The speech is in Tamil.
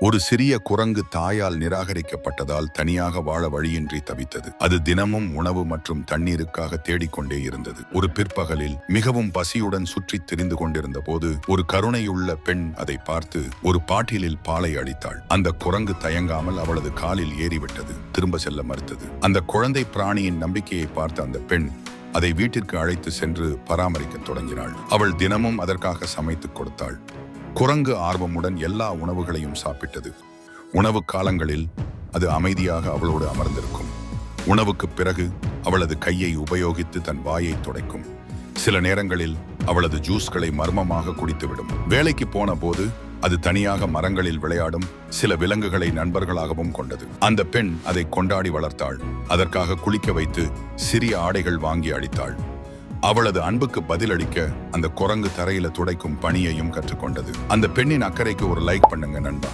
ஒரு சிறிய குரங்கு தாயால் நிராகரிக்கப்பட்டதால் தனியாக வாழ வழியின்றி தவித்தது. அது தினமும் உணவு மற்றும் தண்ணீருக்காக தேடிக்கொண்டே இருந்தது. ஒரு பிற்பகலில் மிகவும் பசியுடன் சுற்றித் திரிந்து கொண்டிருந்த போது ஒரு கருணையுள்ள பெண் அதை பார்த்து ஒரு பாட்டிலில் பாலை அளித்தாள் அந்த குரங்கு தயங்காமல் அவளது காலில் ஏறிவிட்டது. திரும்ப செல்ல மறுத்தது. அந்த குழந்தை பிராணியின் நம்பிக்கையை பார்த்த அந்த பெண் அதை வீட்டிற்கு அழைத்து சென்று பராமரிக்கத் தொடங்கினாள். அவள் தினமும் அதற்காக சமைத்துக் கொடுத்தாள். குரங்கு ஆர்வமுடன் எல்லா உணவுகளையும் சாப்பிட்டது. உணவு காலங்களில் அது அமைதியாக அவளோடு அமர்ந்திருக்கும். உணவுக்குப் பிறகு அவளது கையை உபயோகித்து தன் வாயை துடைக்கும். சில நேரங்களில் அவளது ஜூஸ்களை மர்மமாக குடித்துவிடும். வேலைக்கு போன போது அது தனியாக மரங்களில் விளையாடும் சில விலங்குகளை நண்பர்களாகவும் கொண்டது. அந்த பெண் அதை கொண்டாடி வளர்த்தாள். அதற்காக குளிக்க வைத்து சிறிய ஆடைகள் வாங்கி அளித்தாள். அவளது அன்புக்கு பதிலளிக்க அந்த குரங்கு தரையில துடைக்கும் பணியையும் கற்றுக்கொண்டது. அந்த பெண்ணின் அக்கறைக்கு ஒரு லைக் பண்ணுங்க நண்பா.